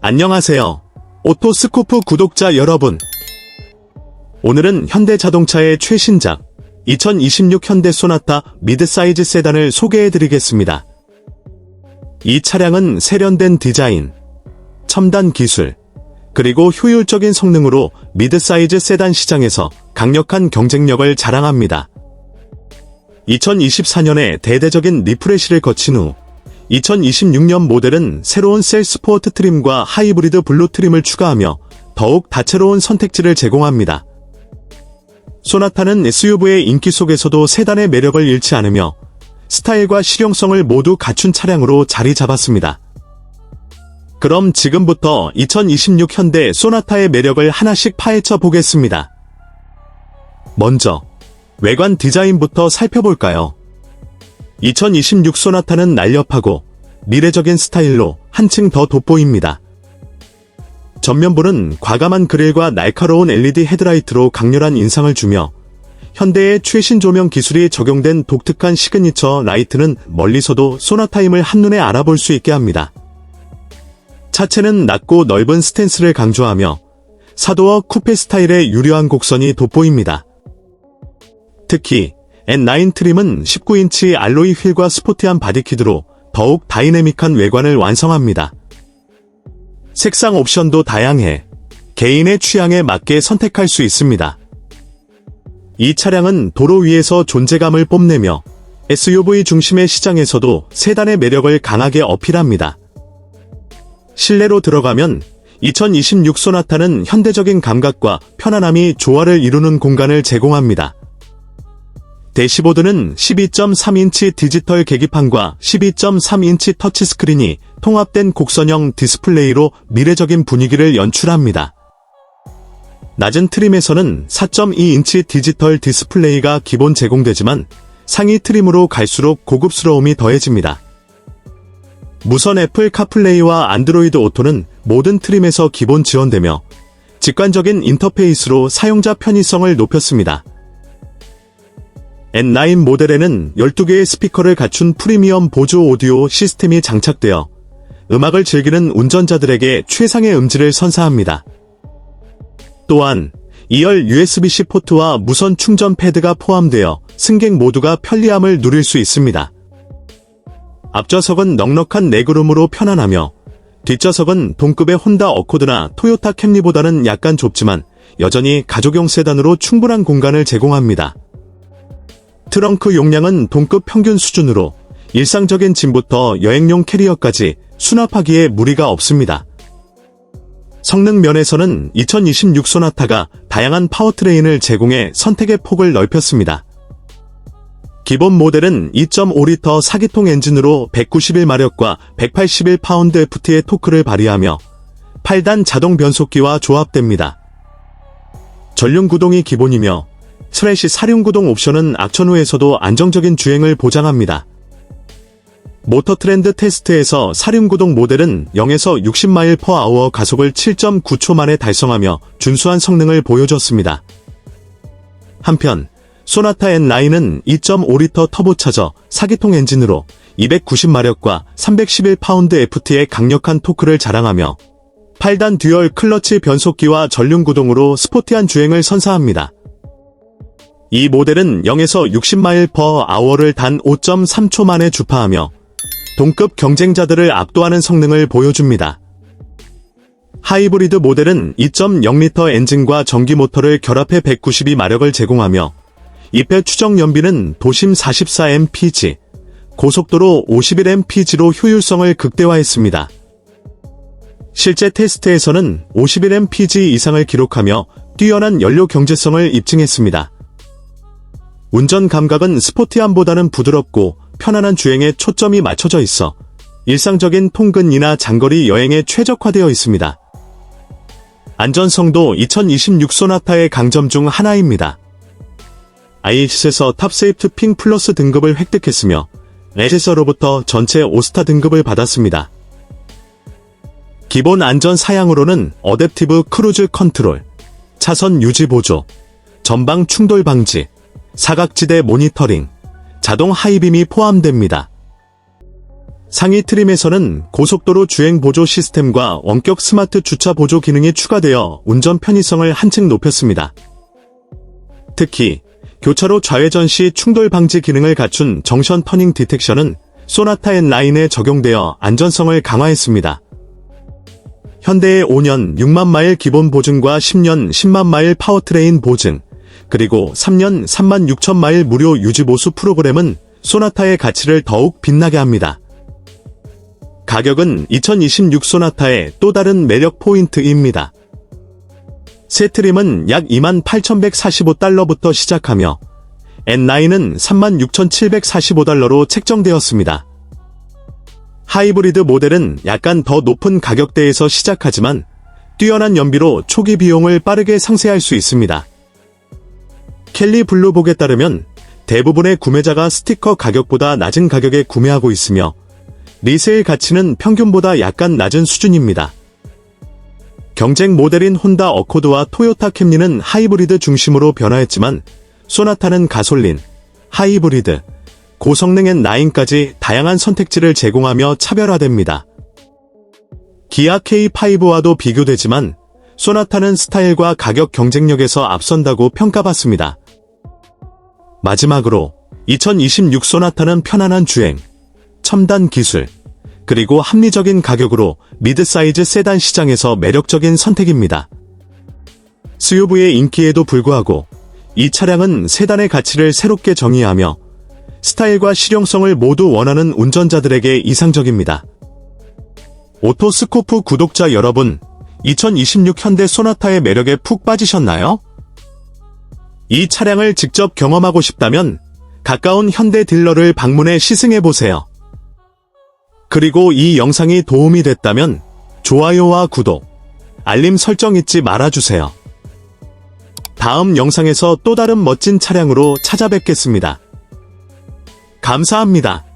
안녕하세요. 오토스코프 구독자 여러분. 오늘은 현대자동차의 최신작 2026 현대 소나타 미드사이즈 세단을 소개해드리겠습니다. 이 차량은 세련된 디자인, 첨단 기술, 그리고 효율적인 성능으로 미드사이즈 세단 시장에서 강력한 경쟁력을 자랑합니다. 2024년에 대대적인 리프레시를 거친 후 2026년 모델은 새로운 셀 스포어트 트림과 하이브리드 블루 트림을 추가하며 더욱 다채로운 선택지를 제공합니다. 소나타는 SUV의 인기 속에서도 세단의 매력을 잃지 않으며 스타일과 실용성을 모두 갖춘 차량으로 자리 잡았습니다. 그럼 지금부터 2026 현대 소나타의 매력을 하나씩 파헤쳐 보겠습니다. 먼저 외관 디자인부터 살펴볼까요? 2026 소나타는 날렵하고 미래적인 스타일로 한층 더 돋보입니다. 전면부는 과감한 그릴과 날카로운 LED 헤드라이트로 강렬한 인상을 주며 현대의 최신 조명 기술이 적용된 독특한 시그니처 라이트는 멀리서도 소나타임을 한눈에 알아볼 수 있게 합니다. 차체는 낮고 넓은 스탠스를 강조하며 사도어 쿠페 스타일의 유려한 곡선이 돋보입니다. 특히 N9 트림은 19인치 알로이 휠과 스포티한 바디키드로 더욱 다이내믹한 외관을 완성합니다. 색상 옵션도 다양해 개인의 취향에 맞게 선택할 수 있습니다. 이 차량은 도로 위에서 존재감을 뽐내며 SUV 중심의 시장에서도 세단의 매력을 강하게 어필합니다. 실내로 들어가면 2026 소나타는 현대적인 감각과 편안함이 조화를 이루는 공간을 제공합니다. 대시보드는 12.3인치 디지털 계기판과 12.3인치 터치스크린이 통합된 곡선형 디스플레이로 미래적인 분위기를 연출합니다. 낮은 트림에서는 4.2인치 디지털 디스플레이가 기본 제공되지만 상위 트림으로 갈수록 고급스러움이 더해집니다. 무선 애플 카플레이와 안드로이드 오토는 모든 트림에서 기본 지원되며 직관적인 인터페이스로 사용자 편의성을 높였습니다. N9 모델에는 12개의 스피커를 갖춘 프리미엄 보조 오디오 시스템이 장착되어 음악을 즐기는 운전자들에게 최상의 음질을 선사합니다. 또한 2열 USB-C 포트와 무선 충전 패드가 포함되어 승객 모두가 편리함을 누릴 수 있습니다. 앞좌석은 넉넉한 내그룸으로 편안하며 뒷좌석은 동급의 혼다 어코드나 토요타 캠리보다는 약간 좁지만 여전히 가족용 세단으로 충분한 공간을 제공합니다. 트렁크 용량은 동급 평균 수준으로 일상적인 짐부터 여행용 캐리어까지 수납하기에 무리가 없습니다. 성능 면에서는 2026 소나타가 다양한 파워트레인을 제공해 선택의 폭을 넓혔습니다. 기본 모델은 2.5리터 4기통 엔진으로 191마력과 181파운드-ft의 토크를 발휘하며 8단 자동 변속기와 조합됩니다. 전륜 구동이 기본이며 스레시 사륜 구동 옵션은 악천 후에서도 안정적인 주행을 보장합니다. 모터 트렌드 테스트에서 사륜 구동 모델은 0에서 60마일 퍼 아워 가속을 7.9초 만에 달성하며 준수한 성능을 보여줬습니다. 한편 소나타 N9은 2.5리터 터보차저 4기통 엔진으로 290마력과 311파운드-ft의 강력한 토크를 자랑하며 8단 듀얼 클러치 변속기와 전륜 구동으로 스포티한 주행을 선사합니다. 이 모델은 0에서 60마일 퍼 아워를 단 5.3초 만에 주파하며 동급 경쟁자들을 압도하는 성능을 보여줍니다. 하이브리드 모델은 2.0리터 엔진과 전기 모터를 결합해 192마력을 제공하며 2회 추정 연비는 도심 44mpg, 고속도로 51mpg로 효율성을 극대화했습니다. 실제 테스트에서는 51mpg 이상을 기록하며 뛰어난 연료 경제성을 입증했습니다. 운전 감각은 스포티함보다는 부드럽고 편안한 주행에 초점이 맞춰져 있어 일상적인 통근이나 장거리 여행에 최적화되어 있습니다. 안전성도 2026 소나타의 강점 중 하나입니다. IH에서 탑세이프트 핑 플러스 등급을 획득했으며 에세서로부터 전체 5스타 등급을 받았습니다. 기본 안전 사양으로는 어댑티브 크루즈 컨트롤, 차선 유지 보조, 전방 충돌 방지, 사각지대 모니터링, 자동 하이빔이 포함됩니다. 상위 트림에서는 고속도로 주행 보조 시스템과 원격 스마트 주차 보조 기능이 추가되어 운전 편의성을 한층 높였습니다. 특히 교차로 좌회전 시 충돌 방지 기능을 갖춘 정션 터닝 디텍션은 소나타 N9에 적용되어 안전성을 강화했습니다. 현대의 5년 6만 마일 기본 보증과 10년 10만 마일 파워트레인 보증, 그리고 3년 3만 6천 마일 무료 유지 보수 프로그램은 소나타의 가치를 더욱 빛나게 합니다. 가격은 2026 소나타의 또 다른 매력 포인트입니다. 새 트림은 약 28,145달러부터 시작하며 N9은 36,745달러로 책정되었습니다. 하이브리드 모델은 약간 더 높은 가격대에서 시작하지만 뛰어난 연비로 초기 비용을 빠르게 상쇄할 수 있습니다. 켈리 블루복에 따르면 대부분의 구매자가 스티커 가격보다 낮은 가격에 구매하고 있으며 리세일 가치는 평균보다 약간 낮은 수준입니다. 경쟁 모델인 혼다 어코드와 토요타 캠리는 하이브리드 중심으로 변화했지만 소나타는 가솔린, 하이브리드, 고성능 N9까지 다양한 선택지를 제공하며 차별화됩니다. 기아 K5와도 비교되지만 소나타는 스타일과 가격 경쟁력에서 앞선다고 평가받습니다. 마지막으로 2026 소나타는 편안한 주행, 첨단 기술, 그리고 합리적인 가격으로 미드 사이즈 세단 시장에서 매력적인 선택입니다. SUV의 인기에도 불구하고 이 차량은 세단의 가치를 새롭게 정의하며 스타일과 실용성을 모두 원하는 운전자들에게 이상적입니다. 오토스코프 구독자 여러분, 2026 현대 소나타의 매력에 푹 빠지셨나요? 이 차량을 직접 경험하고 싶다면 가까운 현대 딜러를 방문해 시승해보세요. 그리고 이 영상이 도움이 됐다면 좋아요와 구독, 알림 설정 잊지 말아주세요. 다음 영상에서 또 다른 멋진 차량으로 찾아뵙겠습니다. 감사합니다.